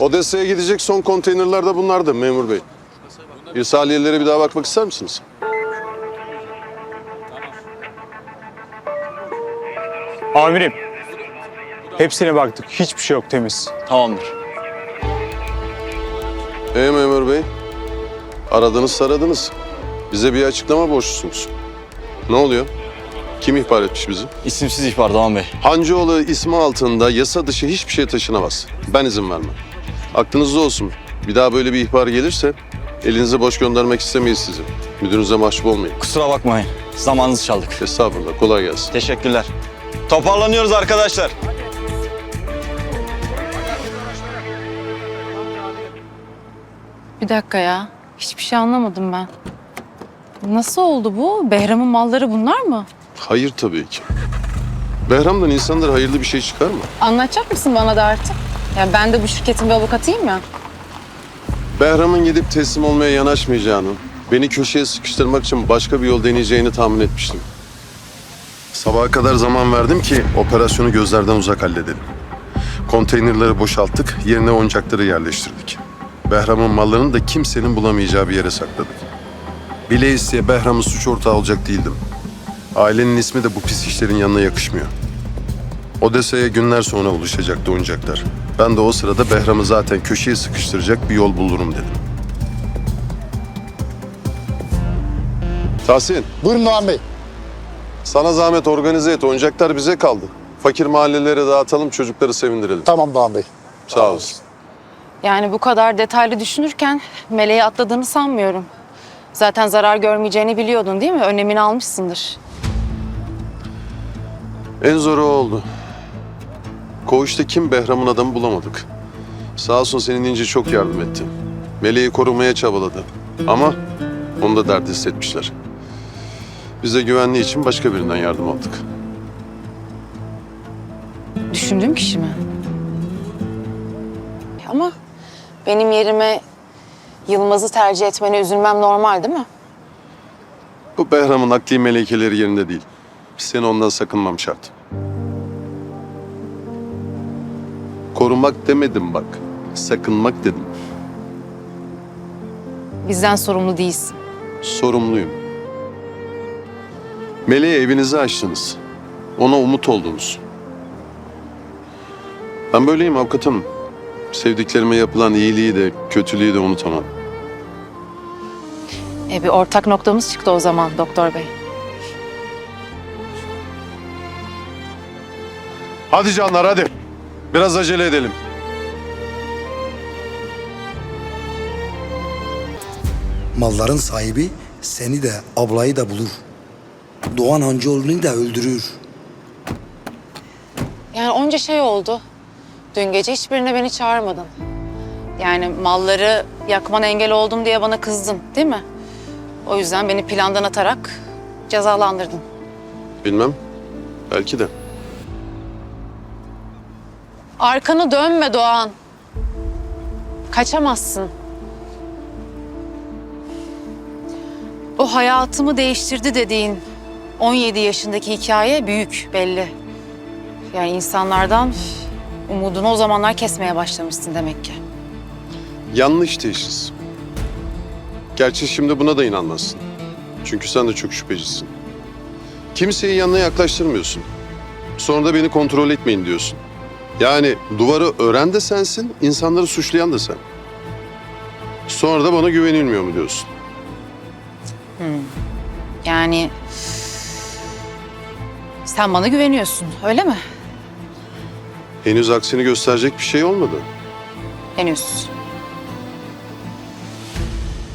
Odessa'ya gidecek son konteynerler de bunlardı memur bey. İrsaliyelere bir daha bakmak ister misiniz? Amirim. Hepsine baktık. Hiçbir şey yok temiz. Tamamdır. Ee memur bey? Aradınız saradınız. Bize bir açıklama borçlusunuz. Ne oluyor? Kim ihbar etmiş bizi? İsimsiz ihbar Doğan Bey. Hancıoğlu ismi altında yasa dışı hiçbir şey taşınamaz. Ben izin vermem. Aklınızda olsun. Bir daha böyle bir ihbar gelirse elinizi boş göndermek istemeyiz sizi. Müdürünüze mahcup olmayın. Kusura bakmayın. Zamanınızı çaldık. Estağfurullah. Kolay gelsin. Teşekkürler. Toparlanıyoruz arkadaşlar. Bir dakika ya. Hiçbir şey anlamadım ben. Nasıl oldu bu? Behram'ın malları bunlar mı? Hayır tabii ki. Behram'dan insanlara hayırlı bir şey çıkar mı? Anlatacak mısın bana da artık? Ya ben de bu şirketin bir avukatıyım ya. Behram'ın gidip teslim olmaya yanaşmayacağını, beni köşeye sıkıştırmak için başka bir yol deneyeceğini tahmin etmiştim. Sabaha kadar zaman verdim ki operasyonu gözlerden uzak halledelim. Konteynerleri boşalttık, yerine oyuncakları yerleştirdik. Behram'ın mallarını da kimsenin bulamayacağı bir yere sakladık. Bile isteye Behram'ın suç ortağı olacak değildim. Ailenin ismi de bu pis işlerin yanına yakışmıyor. Odessa'ya günler sonra ulaşacaktı oyuncaklar. Ben de o sırada Behram'ı zaten köşeye sıkıştıracak bir yol bulurum dedim. Tahsin, Buyurun Doğan Bey. sana zahmet organize et. Oyuncaklar bize kaldı. Fakir mahallelere dağıtalım, çocukları sevindirelim. Tamam Doğan Bey. Sağ olasın. Yani bu kadar detaylı düşünürken meleği atladığını sanmıyorum. Zaten zarar görmeyeceğini biliyordun değil mi? Önemini almışsındır. En zoru o oldu. Koğuşta kim Behram'ın adamı bulamadık. Sağ olsun senin İnci çok yardım etti. Meleği korumaya çabaladı. Ama onu da dert hissetmişler. Biz de güvenliği için başka birinden yardım aldık. Düşündüğüm kişi mi? Ama benim yerime Yılmaz'ı tercih etmene üzülmem normal değil mi? Bu Behram'ın akli melekeleri yerinde değil. Seni ondan sakınmam şart. Korumak demedim bak. Sakınmak dedim. Bizden sorumlu değilsin. Sorumluyum. Meleğe evinizi açtınız. Ona umut oldunuz. Ben böyleyim avukatım. Sevdiklerime yapılan iyiliği de kötülüğü de unutamam. E bir ortak noktamız çıktı o zaman doktor bey. Hadi canlar hadi. Biraz acele edelim. Malların sahibi seni de ablayı da bulur. Doğan Hancıoğlu'nu da öldürür. Yani onca şey oldu. Dün gece hiçbirine beni çağırmadın. Yani malları yakmana engel oldum diye bana kızdın değil mi? O yüzden beni plandan atarak cezalandırdın. Bilmem. Belki de. Arkanı dönme Doğan. Kaçamazsın. O hayatımı değiştirdi dediğin 17 yaşındaki hikaye büyük belli. Yani insanlardan umudunu o zamanlar kesmeye başlamışsın demek ki. Yanlış teşhis. Gerçi şimdi buna da inanmazsın. Çünkü sen de çok şüphecisin. Kimseyi yanına yaklaştırmıyorsun. Sonra da beni kontrol etmeyin diyorsun. Yani duvarı ören de sensin, insanları suçlayan da sen. Sonra da bana güvenilmiyor mu diyorsun? Yani sen bana güveniyorsun öyle mi? Henüz aksini gösterecek bir şey olmadı. Henüz.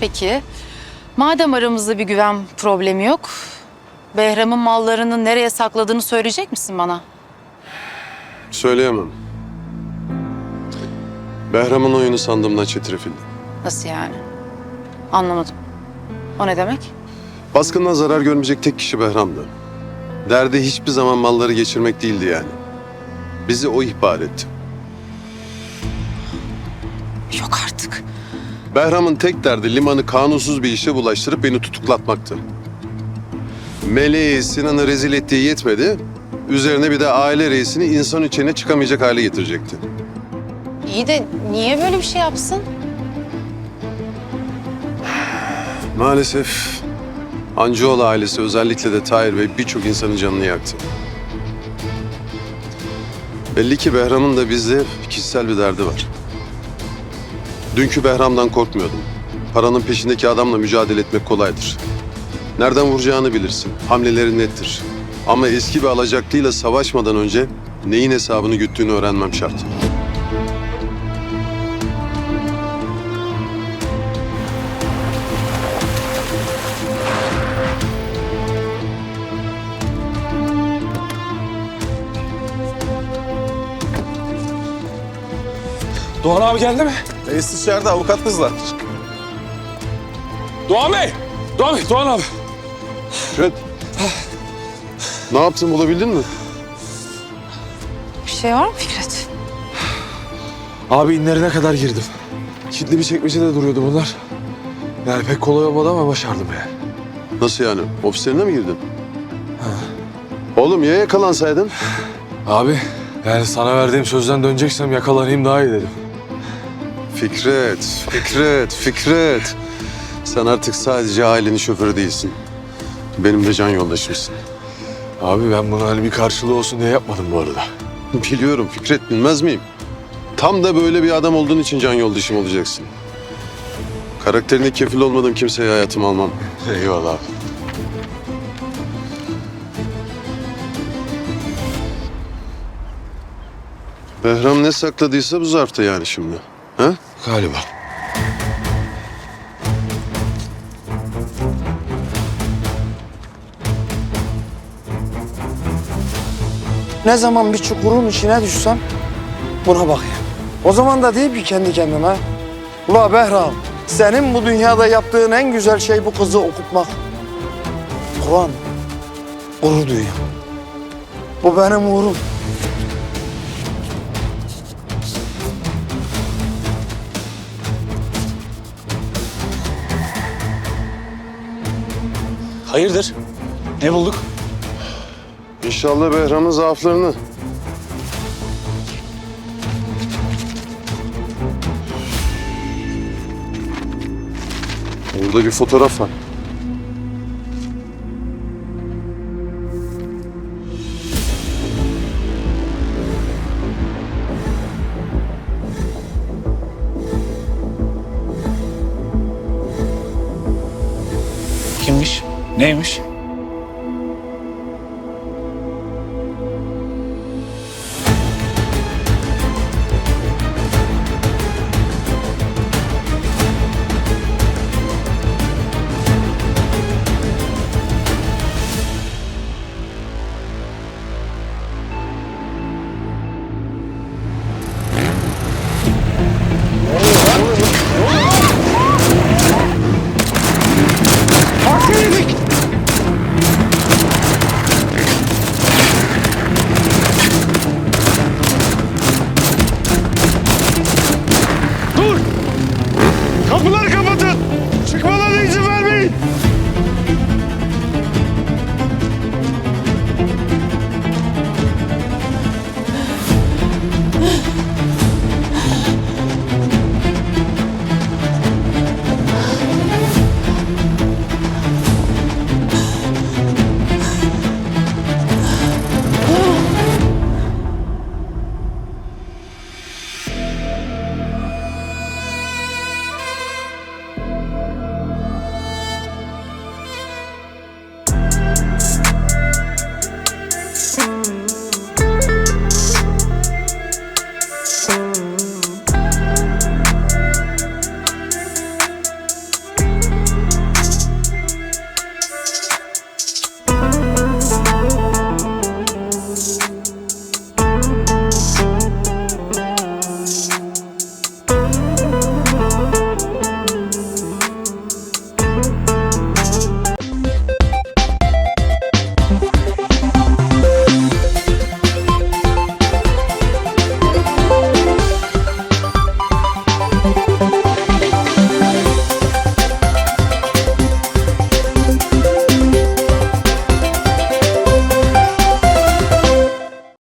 Peki, madem aramızda bir güven problemi yok, Behram'ın mallarını nereye sakladığını söyleyecek misin bana? Söyleyemem. Behram'ın oyunu sandığımdan çetrefilli. Nasıl yani? Anlamadım. O ne demek? Baskından zarar görmeyecek tek kişi Behram'dı. Derdi hiçbir zaman malları geçirmek değildi yani. Bizi o ihbar etti. Yok artık. Behram'ın tek derdi limanı kanunsuz bir işe bulaştırıp beni tutuklatmaktı. Meleği Sinan'ı rezil ettiği yetmedi. Üzerine bir de aile reisini insan içine çıkamayacak hale getirecekti. İyi de niye böyle bir şey yapsın? Maalesef Hancıoğlu ailesi özellikle de Tahir Bey birçok insanın canını yaktı. Belli ki Behram'ın da bizde kişisel bir derdi var. Dünkü Behram'dan korkmuyordum. Paranın peşindeki adamla mücadele etmek kolaydır. Nereden vuracağını bilirsin. Hamleleri nettir. Ama eski bir alacaklıyla savaşmadan önce neyin hesabını güttüğünü öğrenmem şart. Doğan abi geldi mi? Reis dışarıda avukat kızla. Doğan Bey! Doğan Bey, Doğan abi. Fikret. Ne yaptın bulabildin mi? Bir şey var mı Fikret? Abi inlerine kadar girdim. Kilitli bir çekmecede duruyordu bunlar. Yani pek kolay olmadı ama başardım yani. Nasıl yani? Ofislerine mi girdin? Oğlum ya yakalansaydın? Abi yani sana verdiğim sözden döneceksem yakalanayım daha iyi dedim. Fikret, Fikret, Fikret. Sen artık sadece ailenin şoförü değilsin. Benim de can yoldaşımsın. Abi ben bunu hani bir karşılığı olsun diye yapmadım bu arada. Biliyorum Fikret, bilmez miyim? Tam da böyle bir adam olduğun için can yoldaşım olacaksın. Karakterine kefil olmadığım kimseye hayatıma almam. Eyvallah abi. Behram ne sakladıysa bu zarfta yani şimdi. Ha? Galiba. Ne zaman bir çukurun içine düşsem buna bakayım. O zaman da deyip ki kendi kendime. Ula Behram senin bu dünyada yaptığın en güzel şey bu kızı okutmak. Kur'an gurur duyuyor. Bu benim uğurum. Hayırdır? Ne bulduk? İnşallah Behram'ın zaaflarını. Burada bir fotoğraf var. Kimmiş? Neymiş?